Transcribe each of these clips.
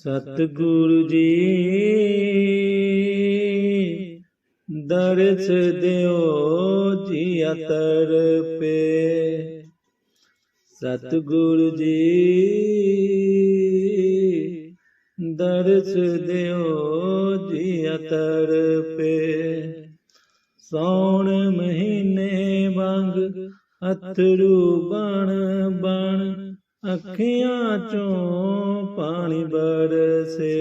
ਸਤਿਗੁਰੂ ਜੀ ਦਰਸ ਦਿਓ ਜੀ ਅਤਰ ਪੇ। ਸਤਿਗੁਰੂ ਜੀ ਦਰਸ ਦਿਓ ਜੀ ਅਤਰ ਪੇ। ਸੌਣ ਮਹੀਨੇ ਵਾਂਗ ਅਥਰੂ ਬਣ ਬਣ ਅੱਖੀਆਂ ਚੋਂ ਪਾਣੀ ਬਰਸੇ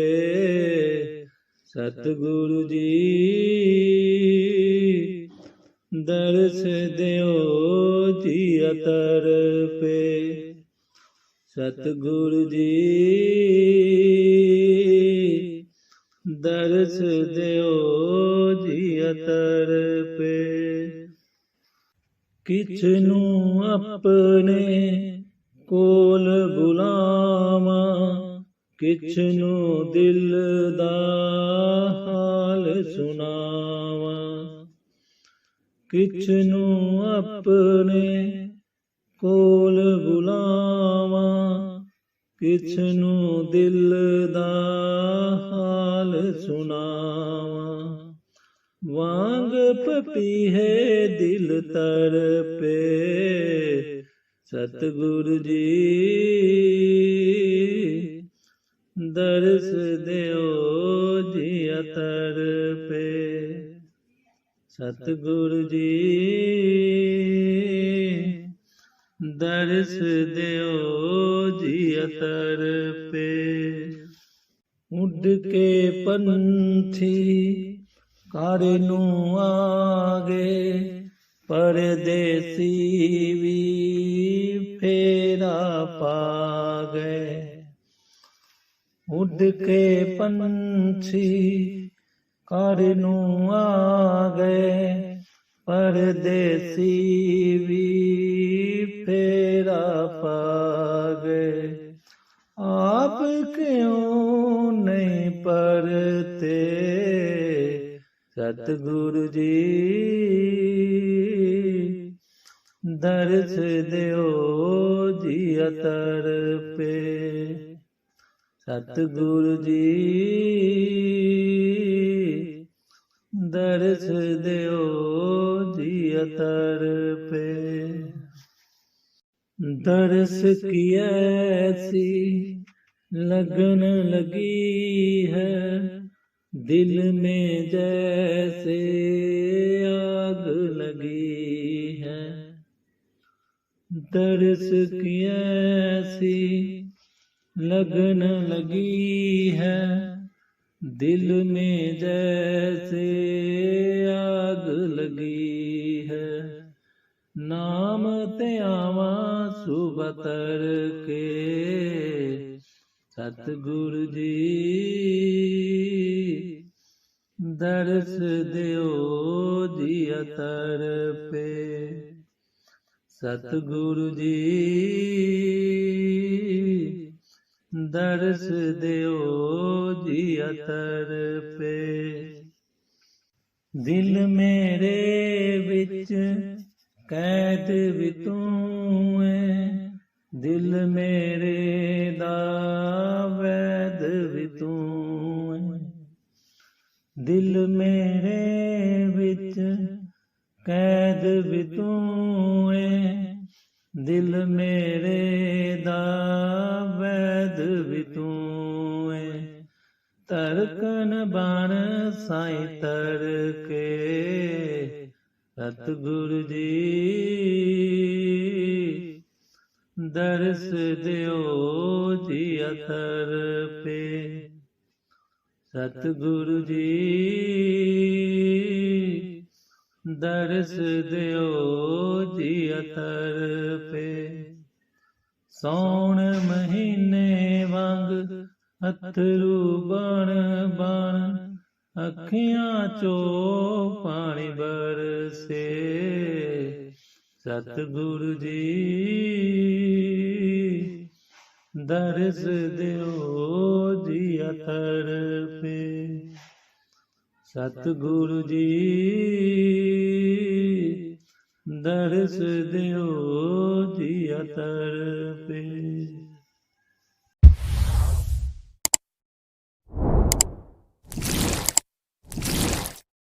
ਸਤਿਗੁਰੂ ਜੀ, ਦਰਸ ਦਿਓ ਜੀ ਅਤਰ ਸਤਿਗੁਰੂ ਜੀ, ਦਰਸ ਦਿਓ ਜੀ ਅਤਰ ਪੇ ਕਿਛ ਨੂੰ ਆਪਣੇ ਕੋਲ ਬੁਲਾਵਾਂ, ਕਿਛ ਨੂੰ ਦਿਲ ਦਾ ਹਾਲ ਸੁਣਾਵਾਂ। ਕਿਛ ਨੂੰ ਆਪਣੇ ਕੋਲ ਬੁਲਾਵਾਂ, ਕਿਛ ਨੂੰ ਦਿਲ ਦਾ ਹਾਲ ਸੁਣਾਵਾਂ। ਵਾਂਗ ਪਪੀ ਹੈ ਦਿਲ ਤਰਪੇ ਸਤਿਗੁਰੂ ਜੀ, ਦਰਸ ਦਿਓ ਜੀ ਅਤਰ ਪੇ। ਸਤਿਗੁਰੂ ਜੀ, ਦਰਸ ਦਿਓ ਜੀ ਅਤਰ ਪੇ। ਉੱਡ ਕੇ ਪੰਥੀ ਘਰ ਨੂੰ ਆਗੇ, ਪਰਦੇਸੀ ਵੀ ਫੇਰਾ ਪਾ ਗਏ ਉੱਡ ਕੇ ਪੰਛੀ ਘਰ ਨੂੰ ਆ ਗਏ ਪਰਦੇਸੀ ਵੀ ਫੇਰਾ ਪਾ ਗਏ ਆਪ ਕਿਉਂ ਨਹੀਂ ਪਰਤੇ? ਸਤਿਗੁਰੂ ਜੀ ਦਰਸ ਦਿਓ ਜੀ ਅਤਰ ਪੇ। ਸਤਿਗੁਰ ਜੀ, ਦਰਸ ਦਿਓ ਜੀ ਅਤਰ ਪੇ। ਦਰਸ ਕੀਐਸੀ ਲਗਨ ਲਗੀ ਹੈ, ਦਿਲ ਮੇ ਜੈਸੇ ਆਗ ਲਗੀ। ਦਰਸ ਕਿਐਸੀ? ਲਗਨ ਲਗੀ ਹੈ ਦਿਲ ਮੇ ਜੈਸੇ ਆਗ ਲਗੀ ਹੈ। ਨਾਮ ਤੇ ਆਵਾ ਸੁਬਤਰ ਕੇ ਸਤਗੁਰ ਜੀ। ਦਰਸ ਦਿਓ ਜੀ ਅਤਰ ਪੇ। ਸਤਿਗੁਰੂ ਜੀ, ਦਰਸ ਦਿਓ ਜੀ ਅਤਰ ਪੇ। ਦਿਲ ਮੇਰੇ ਵਿੱਚ ਕੈਦ ਵੀ ਤੂੰ ਏ ਦਿਲ ਮੇਰੇ ਦਾ ਵੈਦ ਵੀ ਤੂੰ ਏ ਦਿਲ ਮੇਰੇ ਵਿੱਚ ਕੈਦ ਵੀ ਤੂੰ ਏ ਦਿਲ ਮੇਰੇ ਦਾ ਵੈਦ ਵੀ ਤੂੰ ਏ ਧੜਕਨ ਬਣ ਸਾਈ ਤਰ ਕੇ ਸਤਿਗੁਰੂ ਜੀ। ਦਰਸ ਦਿਓ ਜੀ ਅਤਰ ਪੇ, ਸਤਿਗੁਰੂ ਜੀ। ਦਰਸ ਦਿਓ ਜੀ ਅਤਰ ਪੇ। ਸੌਣ ਮਹੀਨੇ ਵਾਂਗ ਅਥਰੂ ਬਣ ਬਣ ਅੱਖੀਆਂ ਚੋਂ ਪਾਣੀ ਬਰਸੇ ਸਤਿਗੁਰੂ ਜੀ, ਦਰਸ ਦਿਓ ਜੀ ਅਤਰ ਪੇ। ਸਤਿਗੁਰੂ ਜੀ ਦਰਸ ਦਿਓ ਜੀ ਅਤਰ ਪੇ।